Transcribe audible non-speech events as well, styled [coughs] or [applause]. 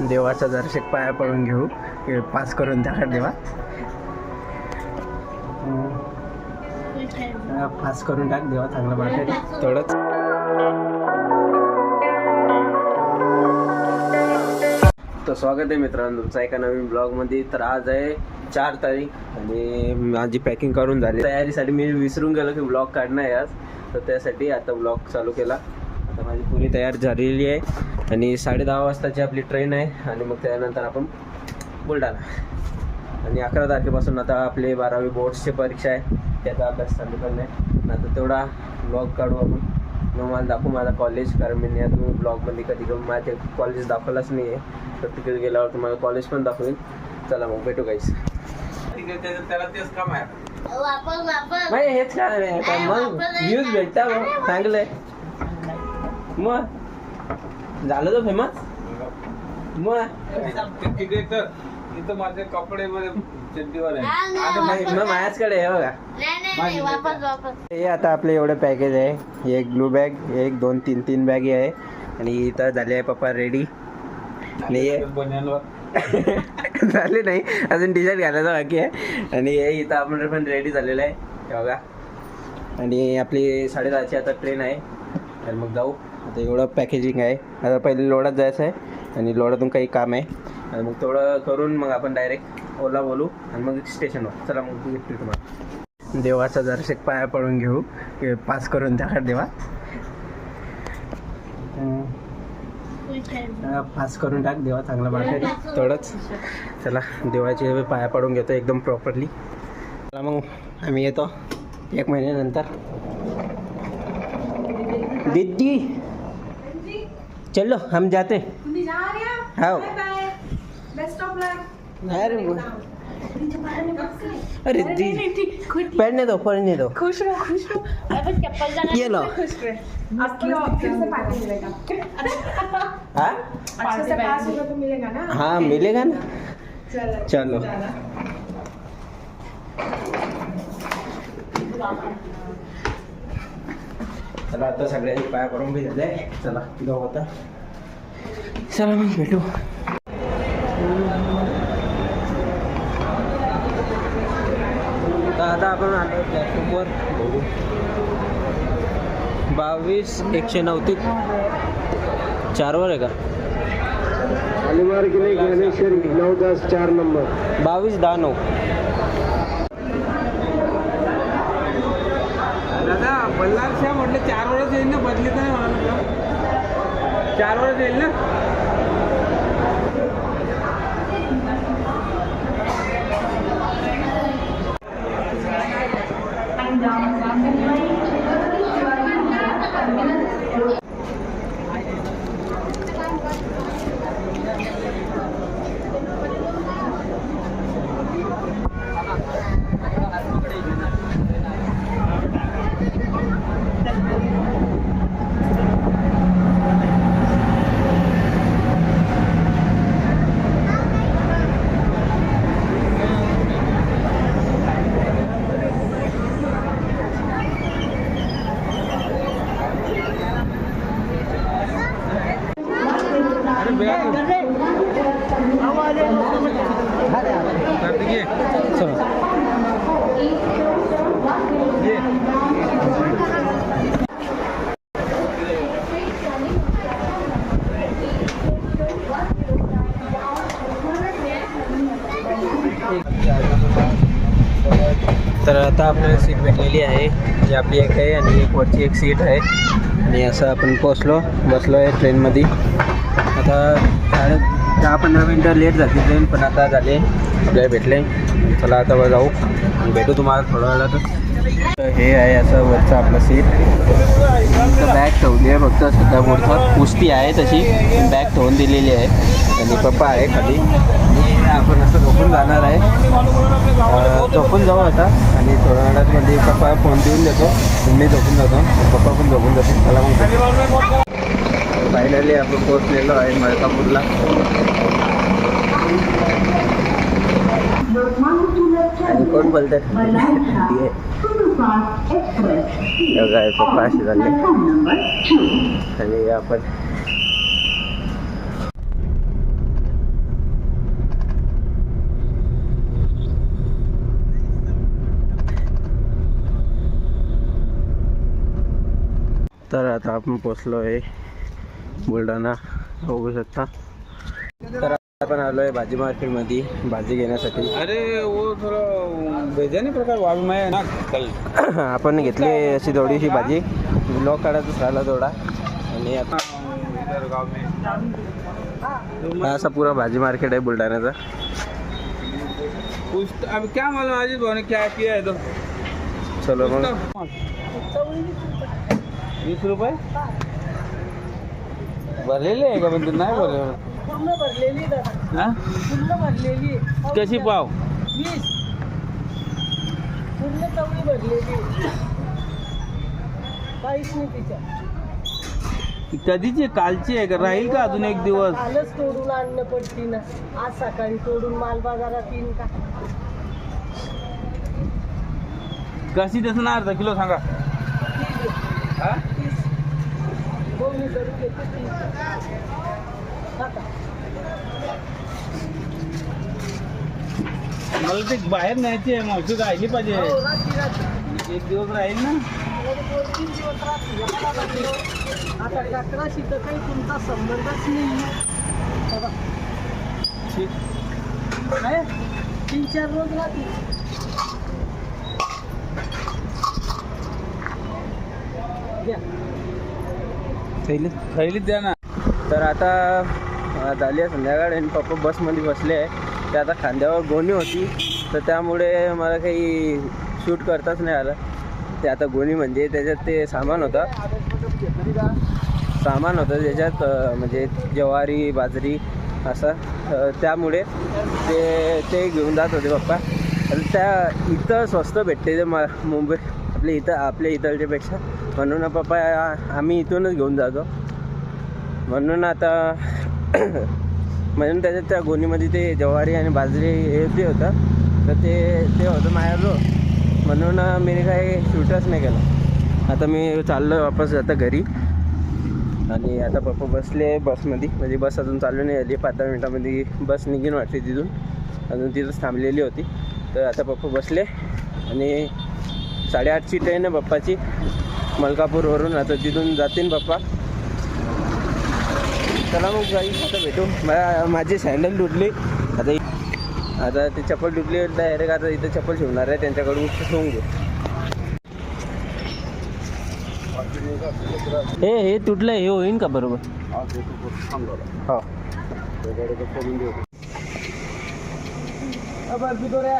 देवाचा दर्शक पाया पडून घेऊ पास करून द्या देवा. पास करून टाक देवा चांगलं वाटेल तेवढंच. तर स्वागत आहे मित्रांनो तुमचा एका नवीन ब्लॉगमध्ये. तर आज आहे चार तारीख आणि माझी पॅकिंग करून झाली. तयारीसाठी मी विसरून गेलो की ब्लॉग काढणं आहे आज. तर त्यासाठी आता ब्लॉग चालू केला. पुरी तयार झालेली आहे. आणि साडे दहा वाजताची आपली ट्रेन आहे. आणि मग त्यानंतर आपण बुलढाणा. आणि अकरा तारखेपासून आता आपले बारावी बोर्ड्सची परीक्षा आहे. त्याचा अभ्यास चालू करणे आहे. आता तेवढा ब्लॉग काढू आपण. मग मला दाखवू माझा कॉलेज कारण मी तुम्ही ब्लॉगमध्ये कधी कधी माझे कॉलेज दाखवलाच नाही आहे तर तिकडे गेल्यावर तुम्हाला कॉलेज पण दाखवेल चला मग भेटू काहीच त्याला तेच काम आहे. हेच काय मग व्ह्यूज भेटता मग चांगलं. आहे मग झालं तर फेमस मग इथं माझे कपडे मध्ये चड्डीवर आहे मग माझ्याचकडे आहे बघा हे आता आपले एवढे पॅकेज आहे एक ब्लू बॅग एक दोन तीन तीन बॅग आहे आणि इथं झाले आहे पप्पा रेडी आणि हे झाले नाही अजून टी शर्ट घालायचं बाकी आहे आणि हे इथं आपण पण रेडी झालेलं आहे हे बघा आणि आपली साडेदहाची आता ट्रेन आहे तर मग जाऊ आता एवढं पॅकेजिंग आहे. आता पहिले लोडात जायचं आहे आणि लोडातून काही काम आहे. आणि मग तेवढं करून मग आपण डायरेक्ट ओला बोलू आणि मग स्टेशनवर चला मग भेटतो तुम्हाला. देवाचा दर्शक पाया पडून घेऊ. पास करून द्या देवा. पास करून टाक देवा चांगला वाटेल तेवढंच. चला देवाचे पाया पडून घेतो एकदम प्रॉपरली चला मग आम्ही येतो एक महिन्यानंतर. दीदी! चलो हम जाते हाँ। बेस्ट ऑफ लक अरे दी पहनने दो पहनने दो। खुश रहो खुश रहो। आपण चप्पल जाणार ये लो। खुश रहे। आपको फिर से पार्टी मिलेगा। हाँ? अच्छे से पास होगा तो मिलेगा ना? हाँ मिलेगा ना। चलो। चलो। चला आता सगळ्यांनी पाया पडून बी झाले चला जाऊ आता. चला मग भेटू. आता आपण आलो प्लॅटफॉर्मवर बघू बावीस एकशे नव्वद चारवर आहे का? अलिमार किले ज्ञानेश्वरी नऊ दस चार नंबर. बावीस दहा नऊ. दादा बल्लारशा म्हटलं चार वेळेस येईल ना बदली तर नाही म्हणाल चार वेळेस येईल ना? तर आता आपल्याला सीट भेटलेली आहे जी आपली एक आहे आणि एक वरची एक सीट आहे. आणि असं आपण पोचलो बसलो आहे ट्रेनमध्ये. आता साडे दहा पंधरा मिनटं लेट झाली ट्रेन पण आता झाले आपल्याला भेटले. चला आता वर जाऊ. भेटू तुम्हाला थोड्या वेळातच. तर हे आहे असं वरचं आपलं सीट बॅग ठेवली आहे फक्त सध्या पुढचं कुस्ती आहे तशी बॅग ठेवून दिलेली आहे. आणि पप्पा आहे खाली. आपण असं झोपून जाणार आहे. झोपून जाऊ आता. आणि थोड्या वेळात मध्ये पप्पा फोन देऊन देतो. मी झोपून जातो. पप्पा पण झोपून जातो त्याला मग. फायनली आपण पोहोचलेलो आहे मलकापूरला. आणि कोण बोलतात पप्पा असे झाले. आणि आपण तर आता आपण पोचलो आहे बुलढाणा. बघू शकता. तर आपण आलो आहे भाजी मार्केटमध्ये भाजी घेण्यासाठी. अरे वो थोड़ा बेजाने प्रकार ना कल. [coughs] आपण घेतली अशी थोडीशी भाजी. ब्लॉक काढायचा राहिला थोडा. आणि आता इधर गांव में हा असा पुरा भाजी मार्केट आहे बुलढाण्याचा. क्या भाई ने क्या किया है तो. चलो मग. वीस रुपये? भरलेले आहे का? पण तू नाही भरले पूर्ण भरलेली दादा. हा? पूर्ण भरलेली कशी पाव? वीस. पूर्ण चवळी भरलेली काहीच नाही तिच्या कधीची? कालची आहे का? राहील का अजून एक दिवस? कालच तोडून आणणं पडती ना. आज सकाळी तोडून माल बाजारात येईन का? कशी ना अर्धा किलो सांगा हा तीस दोन करून घेते तीस आता मला ते बाहेर न्यायची आहे मावशी राहिली पाहिजे. हो, एक दिवस राहील ना. आता टकराशी तर काही तुमचा संबंधच नाही. बघा. काय? तीन चार रोज राहतील. थैली द्या ना. तर आता झाली आहे संध्याकाळ आणि पप्पा बसमध्ये बसले आहे. ते आता खांद्यावर गोणी होती तर त्यामुळे मला काही शूट करताच नाही आलं. ते आता गोणी म्हणजे त्याच्यात ते सामान होतं. सामान होतं त्याच्यात म्हणजे ज्वारी बाजरी असं त्यामुळे ते ते घेऊन जात होते पप्पा. आणि त्या इथं स्वस्त भेटते ते म मुंबई आपल्या इथं आपल्या इथलच्यापेक्षा. म्हणून पप्पा आम्ही इथूनच घेऊन जातो. म्हणून आता म्हणून त्याच्यात त्या गोणीमध्ये ते ज्वारी आणि बाजरी हे जे होतं तर ते ते होतं माझ्याजवळ म्हणून मी काही शूटच नाही केलं. आता मी चाललो वापस आता घरी. आणि आता पप्पा बसले बसमध्ये. म्हणजे बस अजून चालू नाही आली पाच दहा मिनटामध्ये बस निघीन वाटते तिथून. अजून तिथंच थांबलेली होती. तर आता पप्पा बसले. आणि साडेआठची ट्रेन आहे पप्पाची. मलकापूरवरून आता तिथून जातील पप्पा. चला मग जाई आता भेटू मला माझी सँडल तुटली. आता आता ती चप्पल तुटली डायरेक्ट आता इथं चप्पल शिवणार आहे त्यांच्याकडून ठेवून घेऊ. हे हे तुटलं हे होईन का बरोबर? हो. रे